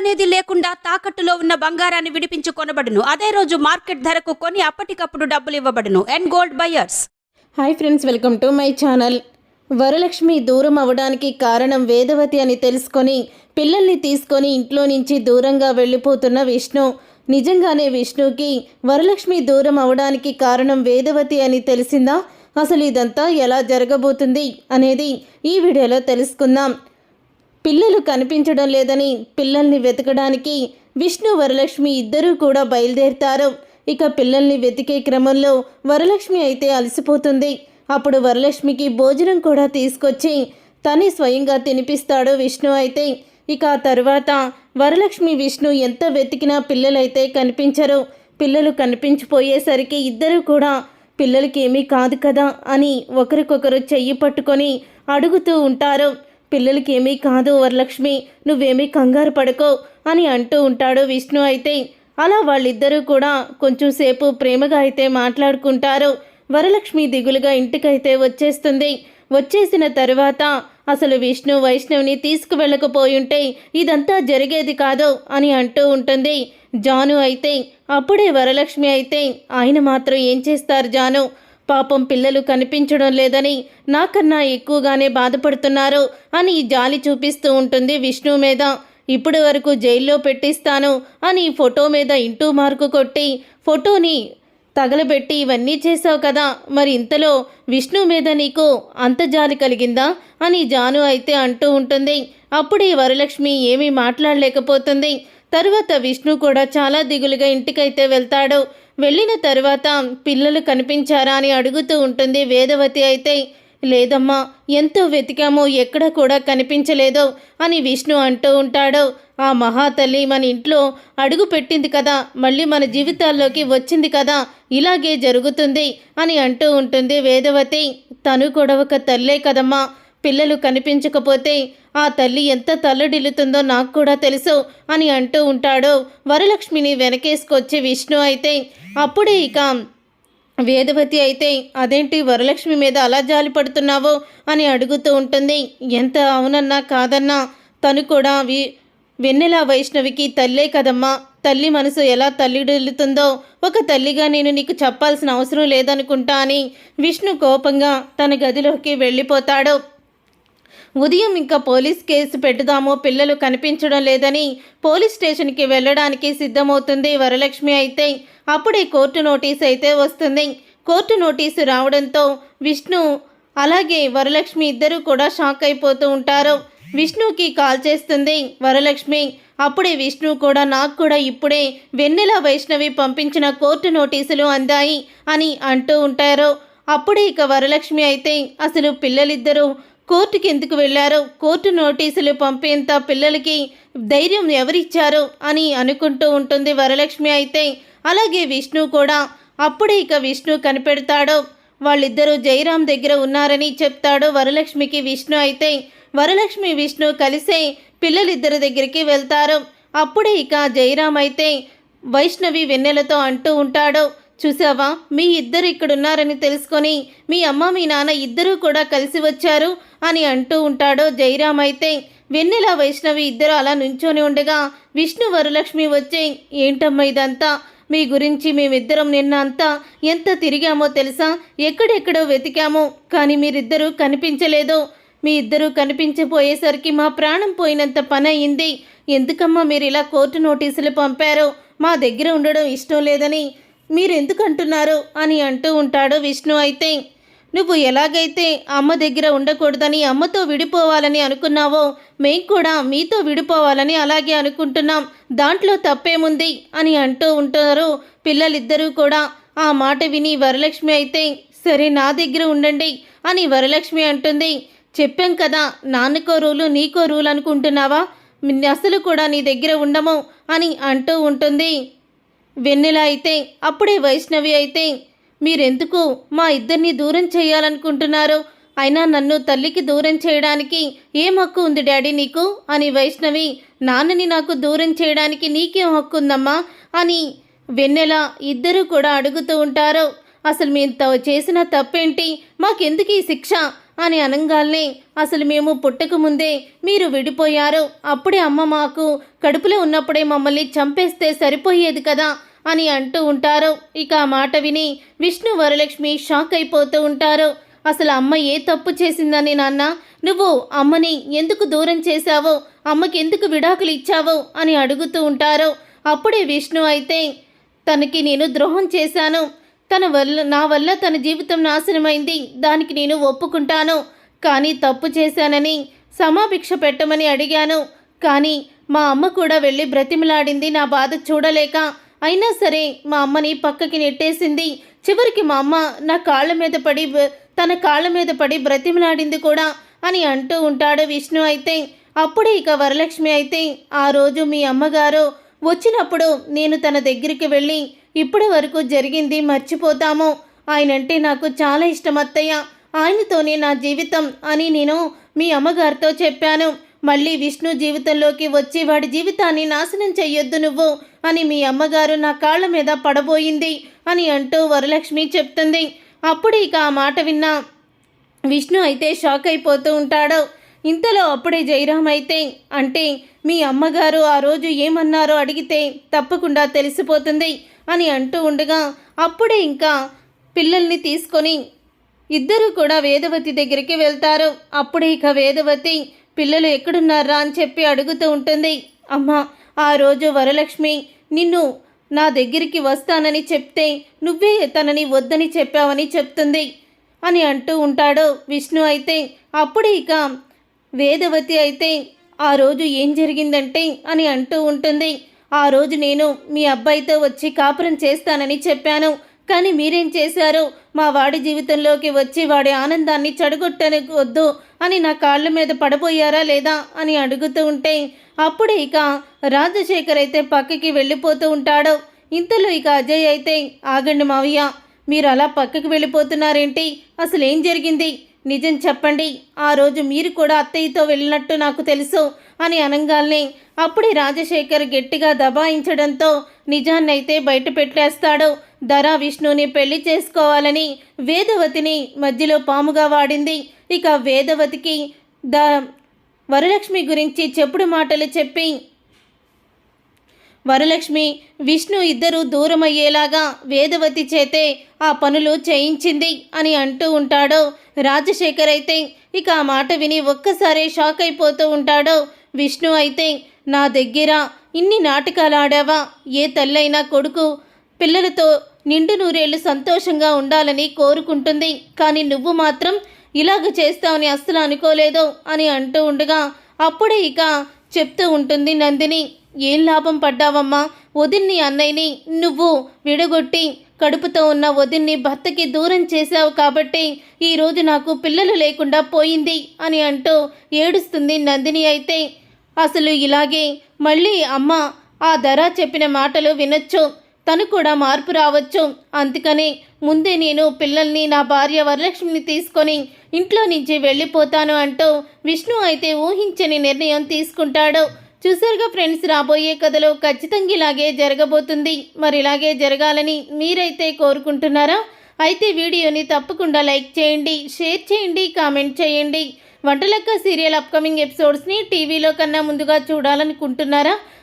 అనేది లేకుండా తాకట్టులో ఉన్న బంగారాన్ని విడిపించి కొనబడును. అదే రోజు మార్కెట్ ధరకు కొని అప్పటికప్పుడు డబ్బులు ఇవ్వబడును. And gold buyers hi friends welcome to my channel Varalakshmi దూరం అవడానికి కారణం వేదవతి అని తెలుసుకొని పిల్లల్ని తీసుకొని ఇంట్లో నుంచి దూరంగా వెళ్ళిపోతున్న విష్ణు. నిజంగానే విష్ణుకి వరలక్ష్మి దూరం అవడానికి కారణం వేదవతి అని తెలిసిందా? అసలు ఇదంతా ఎలా జరగబోతుంది అనేది ఈ వీడియోలో తెలుసుకుందాం. పిల్లలు కనిపించడం లేదని పిల్లల్ని వెతకడానికి విష్ణు వరలక్ష్మి ఇద్దరూ కూడా బయలుదేరుతారు. ఇక పిల్లల్ని వెతికే క్రమంలో వరలక్ష్మి అయితే అలసిపోతుంది. అప్పుడు వరలక్ష్మికి భోజనం కూడా తీసుకొచ్చి తనే స్వయంగా తినిపిస్తాడు విష్ణు అయితే. ఇక ఆ తర్వాత వరలక్ష్మి విష్ణు ఎంత వెతికినా పిల్లలైతే కనిపించరు. పిల్లలు కనిపించిపోయేసరికి ఇద్దరు కూడా పిల్లలకి ఏమీ కాదు కదా అని ఒకరికొకరు చెయ్యి పట్టుకొని అడుగుతూ ఉంటారు. పిల్లలకి ఏమీ కాదు వరలక్ష్మి. నువ్వేమీ కంగారు పడుకో అని అంటూ ఉంటాడు విష్ణు అయితే. అలా వాళ్ళిద్దరూ కూడా కొంచెం సేపు ప్రేమగా అయితే మాట్లాడుకుంటారు. వరలక్ష్మి దిగులుగా ఇంటికైతే వచ్చేస్తుంది. వచ్చేసిన తరువాత అసలు విష్ణు వైష్ణవ్ని తీసుకువెళ్ళకపోయుంటే ఇదంతా జరిగేది కాదు అని అంటూ ఉంటుంది. జాను అయితే అప్పుడే వరలక్ష్మి అయితే ఆయన మాత్రం ఏం చేస్తారు జాను? పాపం పిల్లలు కనిపించడం లేదని నాకన్నా ఎక్కువగానే బాధపడుతున్నారు అని జాలి చూపిస్తూ ఉంటుంది విష్ణు మీద. ఇప్పటి వరకు జైల్లో పెట్టిస్తాను అని ఫోటో మీద ఇంటూ మార్కు కొట్టి ఫోటోని తగలబెట్టి ఇవన్నీ చేసావు కదా మరి ఇంతలో విష్ణు మీద నీకు అంత జాలి కలిగిందా అని జాను అయితే అంటూ ఉంటుంది. అప్పుడే వరలక్ష్మి ఏమీ మాట్లాడలేకపోతుంది. తరువాత విష్ణు కూడా చాలా దిగులుగా ఇంటికైతే వెళ్తాడు. వెళ్ళిన తర్వాత పిల్లలు కనిపించారా అని అడుగుతూ ఉంటుంది వేదవతి అయితే. లేదమ్మా ఎంతో వెతికామో ఎక్కడ కూడా కనిపించలేదు అని విష్ణు అంటూ ఉంటాడు. ఆ మహాతల్లి మన ఇంట్లో అడుగు పెట్టింది కదా మళ్ళీ మన జీవితాల్లోకి వచ్చింది కదా ఇలాగే జరుగుతుంది అని అంటూ ఉంటుంది వేదవతి. తను కూడా ఒక తల్లే కదమ్మా. పిల్లలు కనిపించకపోతే ఆ తల్లి ఎంత తల్లడిల్లుతుందో నాకు కూడా తెలుసు అని అంటూ ఉంటాడు. వరలక్ష్మిని వెనకేసుకొచ్చే విష్ణు అయితే అప్పుడే ఇక వేదవతి అయితే అదేంటి వరలక్ష్మి మీద అలా జాలి పడుతున్నావో? అని అడుగుతూ ఉంటుంది. ఎంత అవునన్నా కాదన్నా తను కూడా వి వెన్నెల వైష్ణవికి తల్లే కదమ్మా. తల్లి మనసు ఎలా తల్లిడెల్లుతుందో ఒక తల్లిగా నేను నీకు చెప్పాల్సిన అవసరం లేదనుకుంటా అని విష్ణు కోపంగా తన గదిలోకి వెళ్ళిపోతాడు. ఉదయం ఇంకా పోలీస్ కేసు పెట్టుదామో పిల్లలు కనిపించడం లేదని పోలీస్ స్టేషన్కి వెళ్ళడానికి సిద్ధమవుతుంది వరలక్ష్మి అయితే. అప్పుడే కోర్టు నోటీస్ అయితే వస్తుంది. కోర్టు నోటీసు రావడంతో విష్ణు అలాగే వరలక్ష్మి ఇద్దరూ కూడా షాక్ అయిపోతూ ఉంటారు. విష్ణుకి కాల్ చేస్తుంది వరలక్ష్మి. అప్పుడే విష్ణు కూడా నాకు కూడా ఇప్పుడే వెన్నెల వైష్ణవి పంపించిన కోర్టు నోటీసులు అందాయి అని అంటూ ఉంటారు. అప్పుడే ఇక వరలక్ష్మి అయితే అసలు పిల్లలిద్దరూ కోర్టుకి ఎందుకు వెళ్ళారు కోర్టు నోటీసులు పంపేంత పిల్లలకి ధైర్యం ఎవరిచ్చారు అని అనుకుంటూ ఉంటుంది వరలక్ష్మి అయితే. అలాగే విష్ణు కూడా. అప్పుడే ఇక విష్ణు కనిపెడతాడు. వాళ్ళిద్దరూ జయరాం దగ్గర ఉన్నారని చెప్తాడు వరలక్ష్మికి విష్ణు అయితే. వరలక్ష్మి విష్ణు కలిసే పిల్లలిద్దరి దగ్గరికి వెళ్తారు. అప్పుడే ఇక జయరాం అయితే వైష్ణవి వెన్నెలతో అంటూ ఉంటాడు. చూసావా? మీ ఇద్దరు ఇక్కడున్నారని తెలుసుకొని మీ అమ్మ మీ నాన్న ఇద్దరూ కూడా కలిసి వచ్చారు అని అంటూ ఉంటాడో జయరాం అయితే. వెన్నెల వైష్ణవి ఇద్దరు అలా నుంచొని ఉండగా విష్ణు వరలక్ష్మి వచ్చే ఏంటమ్మా ఇదంతా? మీ గురించి మేమిద్దరం నిన్న అంతా ఎంత తిరిగామో తెలుసా? ఎక్కడెక్కడో వెతికామో కానీ మీరిద్దరూ కనిపించలేదు. మీ ఇద్దరూ కనిపించపోయేసరికి మా ప్రాణం పోయినంత పని అయింది ఎందుకమ్మా మీరు ఇలా కోర్టు నోటీసులు పంపారో? మా దగ్గర ఉండడం ఇష్టం లేదని మీరెందుకంటున్నారు అని అంటూ ఉంటాడు విష్ణు అయితే. నువ్వు ఎలాగైతే అమ్మ దగ్గర ఉండకూడదని అమ్మతో విడిపోవాలని అనుకున్నావో మేం కూడా మీతో విడిపోవాలని అలాగే అనుకుంటున్నాం. దాంట్లో తప్పేముంది? అని అంటూ ఉంటారు పిల్లలిద్దరూ కూడా. ఆ మాట విని వరలక్ష్మి అయితే సరే నా దగ్గర ఉండండి అని వరలక్ష్మి అంటుంది. చెప్పాం కదా నాన్నకో రూలు నీకో రూలు అనుకుంటున్నావా? అసలు కూడా నీ దగ్గర ఉండము అని అంటూ ఉంటుంది. వెన్నెల అయితే అప్పుడే వైష్ణవి అయితే మీరెందుకు మా ఇద్దరిని దూరం చేయాలనుకుంటున్నారు? అయినా నన్ను తల్లికి దూరం చేయడానికి ఏం హక్కు ఉంది డాడీ నీకు? అని వైష్ణవి నాన్నని నాకు దూరం చేయడానికి నీకేం హక్కు ఉందమ్మా అని వెన్నెల ఇద్దరూ కూడా అడుగుతూ ఉంటారు. అసలు మేము త- చేసిన తప్పేంటి? మాకెందుకు ఈ శిక్ష? అని అనంగాల్నే అసలు మేము పుట్టక ముందే మీరు విడిపోయారు. అప్పుడే అమ్మ మాకు కడుపులో ఉన్నప్పుడే మమ్మల్ని చంపేస్తే సరిపోయేది కదా అని అంటూ ఉంటారు. ఇక ఆ మాట విని విష్ణు వరలక్ష్మి షాక్ అయిపోతూ ఉంటారు. అసలు అమ్మ ఏ తప్పు చేసిందని నాన్న? నువ్వు అమ్మని ఎందుకు దూరం చేశావో? అమ్మకి ఎందుకు విడాకులు ఇచ్చావో? అని అడుగుతూ ఉంటారు. అప్పుడే విష్ణు అయితే తనకి నేను ద్రోహం చేశాను. తన వల్ల నా వల్ల తన జీవితం నాశనమైంది. దానికి నేను ఒప్పుకుంటాను. కానీ తప్పు చేశానని సమాభిక్ష పెట్టమని అడిగాను. కానీ మా అమ్మ కూడా వెళ్ళి బ్రతిమలాడింది. నా బాధ చూడలేక అయినా సరే మా అమ్మని పక్కకి నెట్టేసింది. చివరికి మా అమ్మ నా కాళ్ళ మీద పడి బ- తన కాళ్ళ మీద పడి బ్రతిమలాడింది కూడా అని అంటూ ఉంటాడు విష్ణు అయితే. అప్పుడే ఇక వరలక్ష్మి అయితే ఆ రోజు మీ అమ్మగారు వచ్చినప్పుడు నేను తన దగ్గరికి వెళ్ళి ఇప్పటి వరకు జరిగింది మర్చిపోతాము. ఆయనంటే నాకు చాలా ఇష్టం అత్తయ్య. ఆయనతోనే నా జీవితం అని నేను మీ అమ్మగారితో చెప్పాను. మళ్ళీ విష్ణు జీవితంలోకి వచ్చి వాడి జీవితాన్ని నాశనం చెయ్యొద్దు నువ్వు అని మీ అమ్మగారు నా కాళ్ళ మీద పడబోయింది అని అంటూ వరలక్ష్మి చెప్తుంది. అప్పుడు ఇక ఆ మాట విన్నా విష్ణు అయితే షాక్ అయిపోతూ ఉంటాడు. ఇంతలో అప్పుడే జయరాం అయితే అంటే మీ అమ్మగారు ఆ రోజు ఏమన్నారో అడిగితే తప్పకుండా తెలిసిపోతుంది. అని అంటూ ఉండగా అప్పుడే ఇంకా పిల్లల్ని తీసుకొని ఇద్దరు కూడా వేదవతి దగ్గరికి వెళ్తారు. అప్పుడే ఇక వేదవతి పిల్లలు ఎక్కడున్నారా? అని చెప్పి అడుగుతూ ఉంటుంది. అమ్మా ఆ రోజు వరలక్ష్మి నిన్ను నా దగ్గరికి వస్తానని చెప్తే నువ్వే తనని వద్దని చెప్పావని చెప్తుంది అని అంటూ ఉంటాడు విష్ణు అయితే. అప్పుడు ఇక వేదవతి అయితే ఆ రోజు ఏం జరిగిందంటే అని అంటూ ఉంటుంది. ఆ రోజు నేను మీ అబ్బాయితో వచ్చి కాపురం చేస్తానని చెప్పాను. కానీ మీరేం చేశారు? మా వాడి జీవితంలోకి వచ్చి వాడి ఆనందాన్ని చెడగొట్టని వద్దు అని నా కాళ్ళ మీద పడబోయారా లేదా అని అడుగుతూ ఉంటే అప్పుడే ఇక రాజశేఖర్ అయితే పక్కకి వెళ్ళిపోతూ ఉంటాడు. ఇంతలో ఇక అజయ్ అయితే ఆగండి మావయ్య మీరు అలా పక్కకి వెళ్ళిపోతున్నారేంటి? అసలు ఏం జరిగింది? నిజం చెప్పండి ఆ రోజు మీరు కూడా అత్తయ్యతో వెళ్ళినట్టు నాకు తెలుసు అని అనగానే అప్పుడే రాజశేఖర్ గట్టిగా దబాయించడంతో నిజాన్నైతే బయట పెట్టేస్తాడు. ధర విష్ణుని పెళ్ళి చేసుకోవాలని వేదవతిని మధ్యలో పాముగా వాడింది. ఇక వేదవతికి ద వరలక్ష్మి గురించి చెప్పుడు మాటలు చెప్పి వరలక్ష్మి విష్ణు ఇద్దరు దూరమయ్యేలాగా వేదవతి చేతే ఆ పనులు చేయించింది అని అంటూ ఉంటాడు రాజశేఖర్ అయితే ఇక ఆ మాట విని ఒక్కసారే షాక్ అయిపోతూ ఉంటాడు విష్ణు అయితే. నా దగ్గర ఇన్ని నాటకాలు ఆడావా ఏ తల్లైనా కొడుకు పిల్లలతో నిండు నూరేళ్ళు సంతోషంగా ఉండాలని కోరుకుంటుంది. కానీ నువ్వు మాత్రం ఇలాగ చేస్తావని అస్సలు అనుకోలేదు అని అంటూ ఉండగా అప్పుడే ఇక చెప్తూ ఉంటుంది నందిని ఏం లాభం పడ్డావమ్మా? వదిన్ని అన్నయ్యని నువ్వు విడగొట్టి కడుపుతో ఉన్న వదిన్ని భర్తకి దూరం చేశావు కాబట్టి ఈరోజు నాకు పిల్లలు లేకుండా పోయింది అని అంటూ ఏడుస్తుంది నందిని అయితే. అసలు ఇలాగే మళ్ళీ అమ్మ ఆ ధర చెప్పిన మాటలు వినొచ్చు. తను కూడా మార్పు రావచ్చు. అందుకని ముందే నేను పిల్లల్ని నా భార్య వరలక్ష్మిని తీసుకొని ఇంట్లో నుంచి వెళ్ళిపోతాను అంటూ విష్ణు అయితే ఊహించని నిర్ణయం తీసుకుంటాడు. చూసారుగా ఫ్రెండ్స్ రాబోయే కథలో ఖచ్చితంగా ఇలాగే జరగబోతుంది. మరి ఇలాగే జరగాలని మీరైతే కోరుకుంటున్నారా? అయితే వీడియోని తప్పకుండా లైక్ చేయండి షేర్ చేయండి కామెంట్ చేయండి. వంటలక్క సీరియల్ అప్కమింగ్ ఎపిసోడ్స్ని టీవీలో కన్నా ముందుగా చూడాలనుకుంటున్నారా?